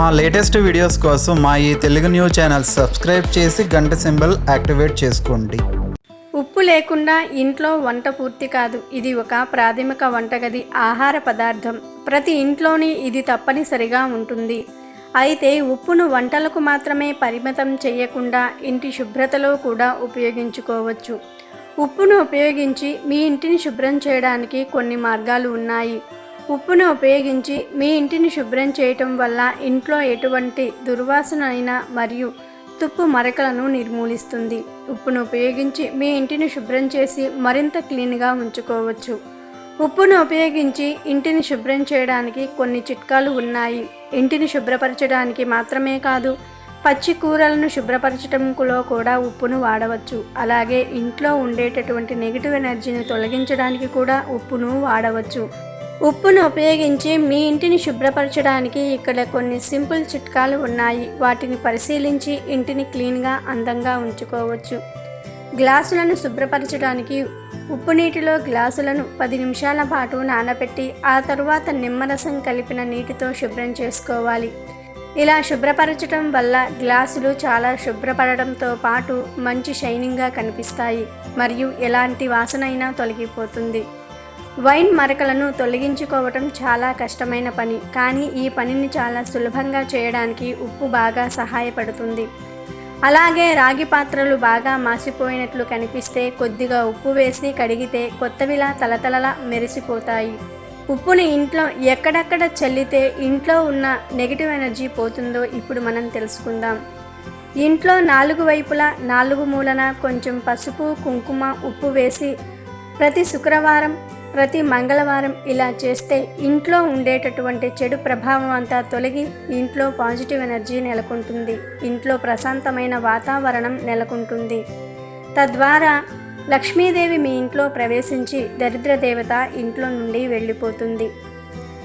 మా latest videos కోసం మా ఈ తెలుగు న్యూస్ ఛానల్ సబ్స్క్రైబ్ చేసి గంట సింబల్ యాక్టివేట్ చేసుకోండి. ఉప్పు లేకుండా ఇంట్లో వంట పూర్తి కాదు. ఇది ఒక ప్రాథమిక వంటగది ఆహార పదార్థం. ప్రతి ఇంట్లోని ఇది తప్పనిసరిగా ఉంటుంది. అయితే ఉప్పును వంటలకు మాత్రమే పరిమితం చేయకుండా ఇంటి శుభ్రతలో కూడా ఉపయోగించుకోవచ్చు. ఉప్పును ఉపయోగించి మీ ఇంటిని శుభ్రం చేయడానికి కొన్ని మార్గాలు ఉన్నాయి. ఉప్పును ఉపయోగించి మీ ఇంటిని శుభ్రం చేయటం వల్ల ఇంట్లో ఎటువంటి దుర్వాసన అయినా మరియు తుప్పు మరకలను నిర్మూలిస్తుంది. ఉప్పును ఉపయోగించి మీ ఇంటిని శుభ్రం చేసి మరింత క్లీన్గా ఉంచుకోవచ్చు. ఉప్పును ఉపయోగించి ఇంటిని శుభ్రం చేయడానికి కొన్ని చిట్కాలు ఉన్నాయి. ఇంటిని శుభ్రపరచడానికి మాత్రమే కాదు పచ్చి కూరలను శుభ్రపరచడంలో కూడా ఉప్పును వాడవచ్చు. అలాగే ఇంట్లో ఉండేటటువంటి నెగిటివ్ ఎనర్జీని తొలగించడానికి కూడా ఉప్పును వాడవచ్చు. ఉప్పును ఉపయోగించి మీ ఇంటిని శుభ్రపరచడానికి ఇక్కడ కొన్ని సింపుల్ చిట్కాలు ఉన్నాయి. వాటిని పరిశీలించి ఇంటిని క్లీన్గా అందంగా ఉంచుకోవచ్చు. గ్లాసులను శుభ్రపరచడానికి ఉప్పు నీటిలో గ్లాసులను పది నిమిషాల పాటు నానబెట్టి ఆ తరువాత నిమ్మరసం కలిపిన నీటితో శుభ్రం చేసుకోవాలి. ఇలా శుభ్రపరచడం వల్ల గ్లాసులు చాలా శుభ్రపడడంతో పాటు మంచి షైనింగ్గా కనిపిస్తాయి. మరియు ఎలాంటి వాసనైనా తొలగిపోతుంది. వైన్ మరకలను తొలగించుకోవటం చాలా కష్టమైన పని కానీ ఈ పనిని చాలా సులభంగా చేయడానికి ఉప్పు బాగా సహాయపడుతుంది. అలాగే రాగి పాత్రలు బాగా మాసిపోయినట్లు కనిపిస్తే కొద్దిగా ఉప్పు వేసి కడిగితే కొత్తవిలా తలతలలా మెరిసిపోతాయి. ఉప్పుని ఇంట్లో ఎక్కడెక్కడ చల్లితే ఇంట్లో ఉన్న నెగిటివ్ ఎనర్జీ పోతుందో ఇప్పుడు మనం తెలుసుకుందాం. ఇంట్లో నాలుగు వైపులా నాలుగు మూలన కొంచెం పసుపు కుంకుమ ఉప్పు వేసి ప్రతి శుక్రవారం ప్రతి మంగళవారం ఇలా చేస్తే ఇంట్లో ఉండేటటువంటి చెడు ప్రభావం అంతా తొలగి ఇంట్లో పాజిటివ్ ఎనర్జీ నెలకొంటుంది. ఇంట్లో ప్రశాంతమైన వాతావరణం నెలకొంటుంది. తద్వారా లక్ష్మీదేవి మీ ఇంట్లో ప్రవేశించి దరిద్ర దేవత ఇంట్లో నుండి వెళ్ళిపోతుంది.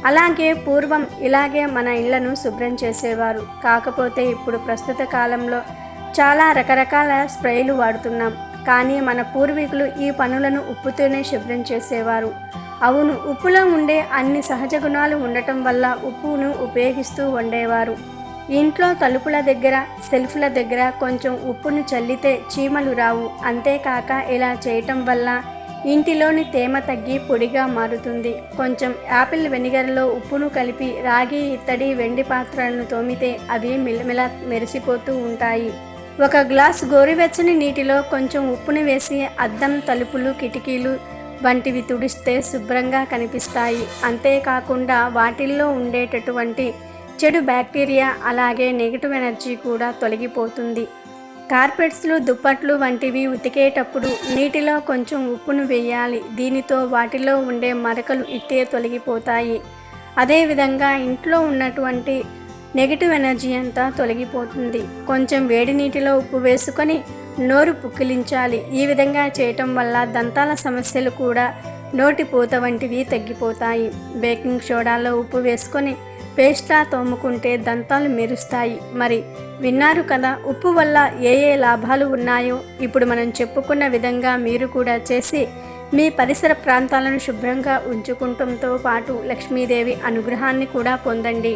అలాగే పూర్వం ఇలాగే మన ఇళ్ళను శుభ్రం చేసేవారు. కాకపోతే ఇప్పుడు ప్రస్తుత కాలంలో చాలా రకరకాల స్ప్రేలు వాడుతున్నాం. కానీ మన పూర్వీకులు ఈ పనులను ఉప్పుతోనే శుభ్రం చేసేవారు. అవును ఉప్పులో ఉండే అన్ని సహజ గుణాలు ఉండటం వల్ల ఉప్పును ఉపయోగిస్తూ వండేవారు. ఇంట్లో తలుపుల దగ్గర సెల్ఫ్ల దగ్గర కొంచెం ఉప్పును చల్లితే చీమలు రావు. అంతేకాక ఇలా చేయటం వల్ల ఇంటిలోని తేమ తగ్గి పొడిగా మారుతుంది. కొంచెం యాపిల్ వెనిగర్లో ఉప్పును కలిపి రాగి ఇత్తడి వెండి పాత్రలను తోమితే అవి మిలమిల మెరిసిపోతూ ఉంటాయి. ఒక గ్లాస్ గోరువెచ్చని నీటిలో కొంచెం ఉప్పుని వేసి అద్దం తలుపులు కిటికీలు వంటివి తుడిస్తే శుభ్రంగా కనిపిస్తాయి. అంతేకాకుండా వాటిల్లో ఉండేటటువంటి చెడు బ్యాక్టీరియా అలాగే నెగిటివ్ ఎనర్జీ కూడా తొలగిపోతుంది. కార్పెట్స్లు దుప్పట్లు వంటివి ఉతికేటప్పుడు నీటిలో కొంచెం ఉప్పును వేయాలి. దీనితో వాటిలో ఉండే మరకలు ఇట్టే తొలగిపోతాయి. అదేవిధంగా ఇంట్లో ఉన్నటువంటి నెగిటివ్ ఎనర్జీ అంతా తొలగిపోతుంది. కొంచెం వేడి నీటిలో ఉప్పు వేసుకొని నోరు పుక్కిలించాలి. ఈ విధంగా చేయటం వల్ల దంతాల సమస్యలు కూడా నోటి పూత వంటివి తగ్గిపోతాయి. బేకింగ్ సోడాలో ఉప్పు వేసుకొని పేస్ట్లా తోముకుంటే దంతాలు మెరుస్తాయి. మరి విన్నారు కదా ఉప్పు వల్ల ఏ ఏ లాభాలు ఉన్నాయో? ఇప్పుడు మనం చెప్పుకున్న విధంగా మీరు కూడా చేసి మీ పరిసర ప్రాంతాలను శుభ్రంగా ఉంచుకుంటంతో పాటు లక్ష్మీదేవి అనుగ్రహాన్ని కూడా పొందండి.